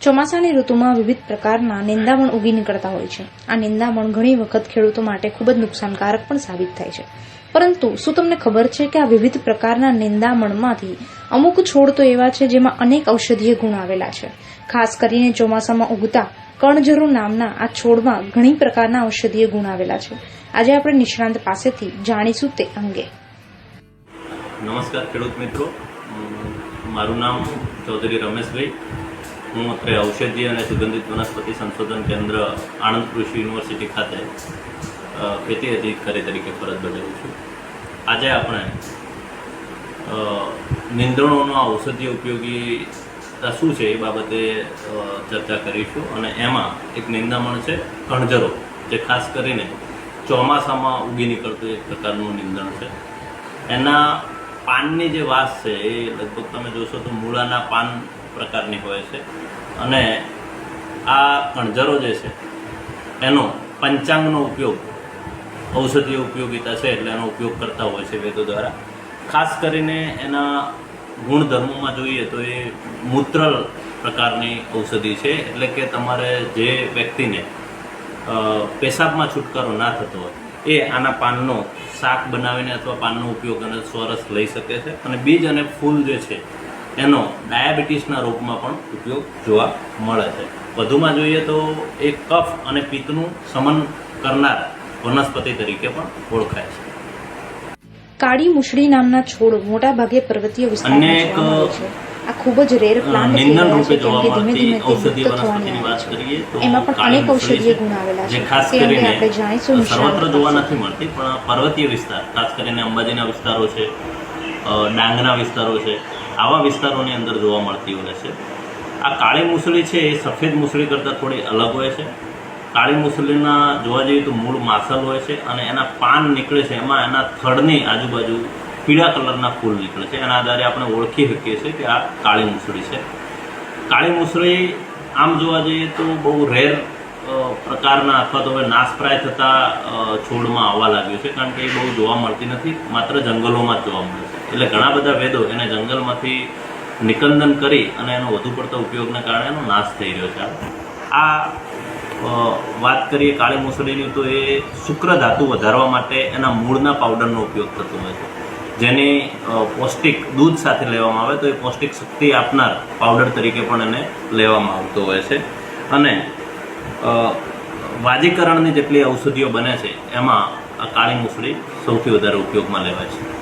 ચોમાસાની ઋતુમાં વિવિધ પ્રકારના નિંદામણ ઉગી નીકળતા હોય છે. આ નિંદામણ ઘણી વખત ખેડૂતો માટે ખૂબ જ નુકસાનકારક પણ સાબિત થાય છે. પરંતુ શું તમને ખબર છે કે આ વિવિધ પ્રકારના નિંદામણમાંથી અમુક છોડ તો એવા છે જેમાં અનેક ઔષધીય ગુણ આવેલા છે. ખાસ કરીને ચોમાસામાં ઉગતા કણજરુ નામના આ છોડમાં ઘણી પ્રકારના ઔષધીય ગુણ આવેલા છે. આજે આપણે નિષ્ણાંત પાસેથી જાણીશું તે અંગે. નમસ્કાર ખેડૂત મિત્રો. મારું નામ ચૌધરી રમેશભાઈ. હું અત્રે ઔષધિ અને સુગંધિત વનસ્પતિ સંશોધન કેન્દ્ર આણંદ કૃષિ યુનિવર્સિટી ખાતે ખેતી અધિકારી તરીકે ફરજ બજાવું છું. આજે આપણે નિંદણોનો ઔષધીય ઉપયોગીતા શું છે એ બાબતે ચર્ચા કરીશું અને એમાં એક નિંદામણ છે, કણજરો, જે ખાસ કરીને ચોમાસામાં ઉગી નીકળતું એક પ્રકારનું નિંદણ છે. એના પાનની જે વાસ છે એ લગભગ તમે જોશો તો મૂળાના પાન પ્રકારની હોય છે. અને આ કણજરો જે છે, એનો પંચાંગનો ઉપયોગ ઔષધીય ઉપયોગિતા છે એટલે એનો ઉપયોગ કરતા હોય છે વેદો દ્વારા. ખાસ કરીને એના ગુણધર્મોમાં જોઈએ તો એ મૂત્રલ પ્રકારની ઔષધિ છે, એટલે કે તમારે જે વ્યક્તિને પેશાબમાં છુટકારો ના થતો હોય, એ આના પાનનો શાક બનાવીને અથવા પાનનો ઉપયોગ અને સ્વરસ લઈ શકે છે. અને બીજ અને ફૂલ જે છે એનો ડાયાબિટીસના રોગમાં પણ ઉપયોગ જોવા મળે છે. વધુમાં જોઈએ તો એ કફ અને પિત્તનું શમન કરનાર વનસ્પતિ તરીકે પણ ઓળખાય છે. કાળી મુશળી નામના છોડ મોટા ભાગે પર્વતીય વિસ્તારમાં જોવા મળે છે. આ ખૂબ જ રેર પ્લાન્ટ નિંદણ રૂપે જોવા મળતી ઔષધીય વનસ્પતિની વાત કરીએ તો એમાં પણ અનેક ઔષધીય ગુણ આવેલા છે. ખાસ કરીને આપણે જાણીશું સર્વત્ર જોવા નથી મળતી પણ પર્વતીય વિસ્તાર ખાસ કરીને અંબાજીના વિસ્તારો છે ડાંગના વિસ્તારો છે આવા વિસ્તારોની અંદર જોવા મળતી હોય છે. આ કાળી મૂસળી છે એ સફેદ મૂસળી કરતાં થોડી અલગ હોય છે. કાળી મૂસળીના જોવા જઈએ તો મૂળ માસલ હોય છે અને એના પાન નીકળે છે. એમાં એના થડની આજુબાજુ પીળા કલરના ફૂલ નીકળે છે. એના આધારે આપણે ઓળખી શકીએ છીએ કે આ કાળી મૂસળી છે. કાળી મૂસળી આમ જોવા જઈએ તો બહુ રેર પ્રકારના અથવા તો હવે નાશપ્રાય થતા છોડમાં આવવા લાગ્યું છે. કારણ કે એ બહુ જોવા મળતી નથી. માત્ર જંગલોમાં જ જોવા મળે છે. એટલે ઘણા બધા વેદો એને જંગલમાંથી નિકંદન કરી અને એનો વધુ પડતો ઉપયોગને કારણે એનો નાશ થઈ રહ્યો છે. આ વાત કરીએ કાળી મૂસળીની તો એ શુક્ર ધાતુ વધારવા માટે એના મૂળના પાવડરનો ઉપયોગ થતો હોય છે. જેની પૌષ્ટિક દૂધ સાથે લેવામાં આવે તો એ પૌષ્ટિક શક્તિ આપનાર પાવડર તરીકે પણ એને લેવામાં આવતો હોય છે. અને વાજીકરણની જેટલી ઔષધિઓ બને છે, એમાં આ કાળી મૂસળી સૌથી વધારે ઉપયોગમાં લેવાય છે.